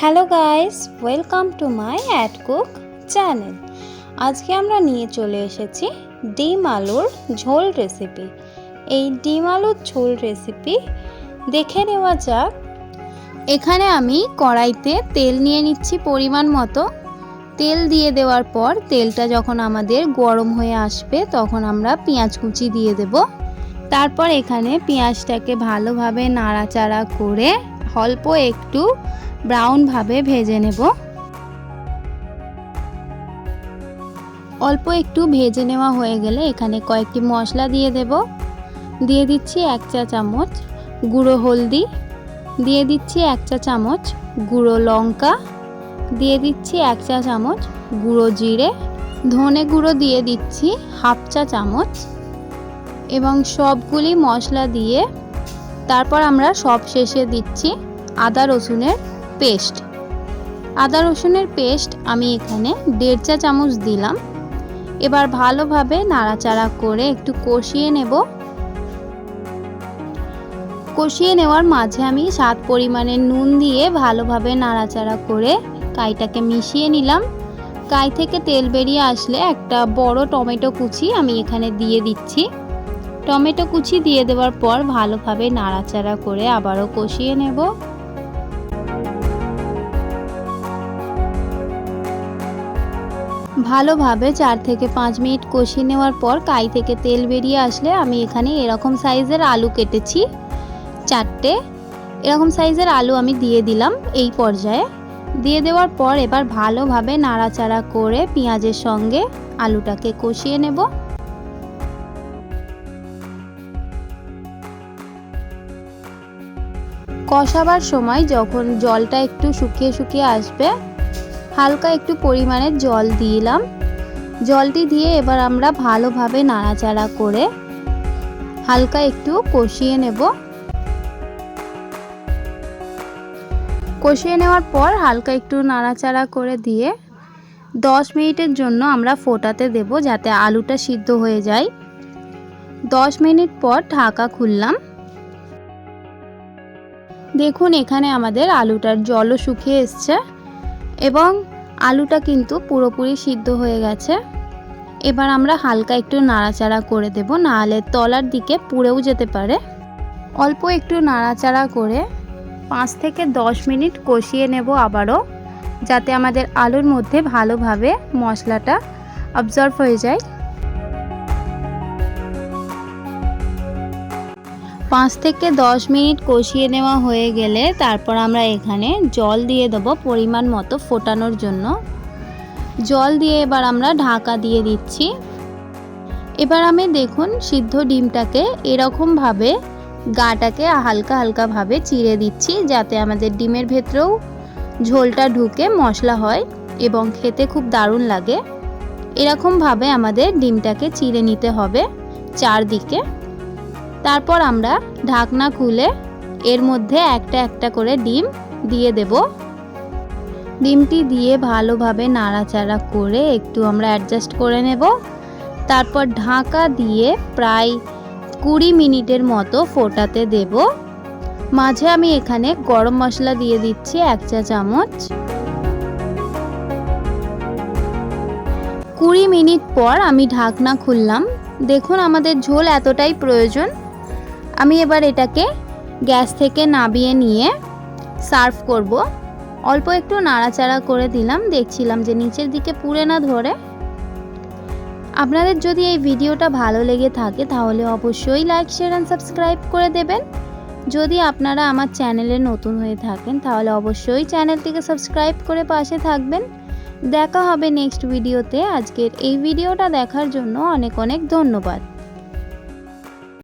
Hello guys, welcome to my ad cook channel. আজকে আমরা নিয়ে চলে এসেছি ডিম আলুর ঝোল রেসিপি। এই ডিম আলুর ঝোল রেসিপি দেখে নেওয়া যাক। এখানে আমি কড়াইতে তেল নিয়ে নিচ্ছি পরিমাণ মতো। তেল দিয়ে দেওয়ার পর তেলটা যখন আমাদের গরম হয়ে আসবে, তখন আমরা পেঁয়াজ কুচি দিয়ে দেব। তারপর এখানে পেঁয়াজটাকে ভালোভাবে নাড়াচাড়া করে অল্প একটু ব্রাউনভাবে ভেজে নেব। অল্প একটু ভেজে নেওয়া হয়ে গেলে এখানে কয়েকটি মশলা দিয়ে দেব। দিয়ে দিচ্ছি এক চা চামচ গুঁড়ো হলদি। দিয়ে দিচ্ছি এক চা চামচ গুঁড়ো লঙ্কা। দিয়ে দিচ্ছি এক চা চামচ গুঁড়ো জিরে। ধনে গুঁড়ো দিয়ে দিচ্ছি হাফ চা চামচ। এবং সবগুলি মশলা দিয়ে তারপর আমরা সব শেষে দিচ্ছি আদা রসুনের পেস্ট। আদা রসুনের পেস্ট আমি এখানে দেড় চা চামচ দিলাম। এবার ভালোভাবে নাড়াচাড়া করে একটু কষিয়ে নেব। কষিয়ে নেওয়ার মাঝে আমি স্বাদ পরিমাণে নুন দিয়ে ভালোভাবে নাড়াচাড়া করে কাইটাকে মিশিয়ে নিলাম। কাই থেকে তেল বেরিয়ে আসলে একটা বড় টমেটো কুচি আমি এখানে দিয়ে দিচ্ছি। টমেটো কুচি দিয়ে দেওয়ার পর ভালোভাবে নাড়াচাড়া করে আবারও কষিয়ে নেব। ভালোভাবে চার থেকে পাঁচ মিনিট কষিয়ে নেওয়ার পর কাই থেকে তেল বেরিয়ে আসলে আমি এখানে এরকম সাইজের আলু কেটেছি, চারটে। এরকম সাইজের আলু আমি দিয়ে দিলাম এই পর্যায়ে। দিয়ে দেওয়ার পর এবার ভালোভাবে নাড়াচাড়া করে পেঁয়াজের সঙ্গে আলুটাকে কষিয়ে নেব। কষাবার সময় যখন জলটা একটু শুকিয়ে শুকিয়ে আসবে, হালকা একটু পরিমাণের জল দিলাম জলটি দিয়ে এবার আমরা ভালোভাবে নাড়াচাড়া করে হালকা একটু কষিয়ে নেব। কষিয়ে নেওয়ার পর হালকা একটু নাড়াচাড়া করে দিয়ে দশ মিনিটের জন্য আমরা ফোটাতে দেব যাতে আলুটা সিদ্ধ হয়ে যায়। দশ মিনিট পর ঢাকা খুললাম। দেখুন এখানে আমাদের আলুটার জলও শুকিয়ে এসছে এবং আলুটা কিন্তু পুরোপুরি সিদ্ধ হয়ে গেছে। এবার আমরা হালকা একটু নাড়াচাড়া করে দেব, নাহলে তলার দিকে পুড়েও যেতে পারে। অল্প একটু নাড়াচাড়া করে পাঁচ থেকে দশ মিনিট কষিয়ে নেব আবারও, যাতে আমাদের আলুর মধ্যে ভালোভাবে মশলাটা অবজর্ভ হয়ে যায়। পাঁচ থেকে দশ মিনিট কষিয়ে নেওয়া হয়ে গেলে তারপর আমরা এখানে জল দিয়ে দেবো পরিমাণ মতো ফোটানোর জন্য। জল দিয়ে এবার আমরা ঢাকা দিয়ে দিচ্ছি। এবার আমি দেখুন সিদ্ধ ডিমটাকে এরকমভাবে গাটাকে হালকা হালকাভাবে চিড়ে দিচ্ছি যাতে আমাদের ডিমের ভেতরেও ঝোলটা ঢুকে মশলা হয় এবং খেতে খুব দারুণ লাগে। এরকমভাবে আমাদের ডিমটাকে চিড়ে নিতে হবে চারদিকে। তারপর আমরা ঢাকনা খুলে এর মধ্যে একটা একটা করে ডিম দিয়ে দেব। ডিমটি দিয়ে ভালোভাবে নাড়াচাড়া করে একটু আমরা অ্যাডজাস্ট করে নেব। তারপর ঢাকা দিয়ে প্রায় কুড়ি মিনিটের মতো ফোটাতে দেব। মাঝে আমি এখানে গরম মশলা দিয়ে দিচ্ছি এক চা চামচ। কুড়ি মিনিট পর আমি ঢাকনা খুললাম। দেখুন আমাদের ঝোল এতটাই প্রয়োজন। আমি এবার এটাকে গ্যাস থেকে নাবিয়ে নিয়ে সার্ভ করব। অল্প একটু নাড়াচাড়া করে দিলাম। দেখছিলাম যে নিচের দিকে পুড়ে না ধরে। আপনাদের যদি এই ভিডিওটা ভালো লেগে থাকে, তাহলে অবশ্যই লাইক শেয়ার অ্যান্ড সাবস্ক্রাইব করে দেবেন। যদি আপনারা আমার চ্যানেলে নতুন হয়ে থাকেন, তাহলে অবশ্যই চ্যানেলটিকে সাবস্ক্রাইব করে পাশে থাকবেন। দেখা হবে নেক্সট ভিডিওতে আজকের এই ভিডিওটা দেখার জন্য অনেক অনেক ধন্যবাদ।